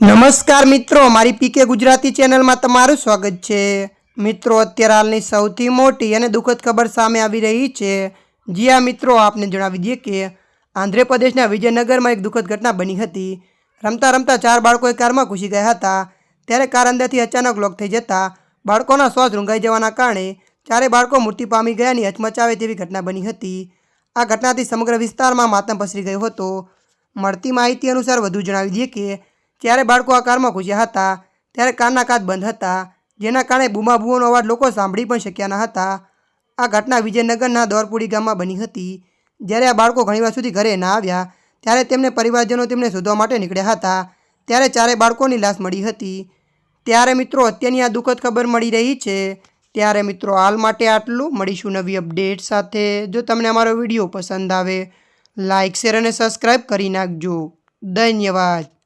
નમસ્કાર મિત્રો, મારી પીકે ગુજરાતી ચેનલમાં તમારું સ્વાગત છે. મિત્રો, અત્યારે હાલની સૌથી મોટી અને દુઃખદ ખબર સામે આવી રહી છે. જી આ મિત્રો, આપને જણાવી દઈએ કે આંધ્રપ્રદેશના વિજયનગરમાં એક દુઃખદ ઘટના બની હતી. રમતા રમતા ચાર બાળકો એક કારમાં ઘૂસી ગયા હતા. ત્યારે કાર અંદરથી અચાનક લોક થઈ જતા બાળકોના શ્વાસ રૂંઘાઈ જવાના કારણે ચારે બાળકો મૃત્યુ પામી ગયાની હચમચાવે તેવી ઘટના બની હતી. આ ઘટનાથી સમગ્ર વિસ્તારમાં માતમ પસરી ગયો હતો. મળતી માહિતી અનુસાર વધુ જણાવી દઈએ કે જ્યારે બાળકો આ કારમાં ઘૂસ્યા હતા. ત્યારે કારના કાચ બંધ હતા, જેના કારણે બૂમાબૂઓનો અવાજ લોકો સાંભળી પણ શક્યા ન હતા. આ ઘટના વિજયનગરના દોરપુડી ગામમાં બની હતી. જ્યારે આ બાળકો ઘણીવાર સુધી ઘરે ના આવ્યા, ત્યારે તેમને પરિવારજનો તેમને શોધવા માટે નીકળ્યા હતા. ત્યારે ચારે બાળકોની લાશ મળી હતી. ત્યારે મિત્રો, અત્યારની આ દુઃખદ ખબર મળી રહી છે. ત્યારે મિત્રો, હાલ માટે આટલું. મળીશું નવી અપડેટ સાથે. જો તમને અમારો વીડિયો પસંદ આવે લાઇક શેર અને સબસ્ક્રાઈબ કરી નાખજો. ધન્યવાદ.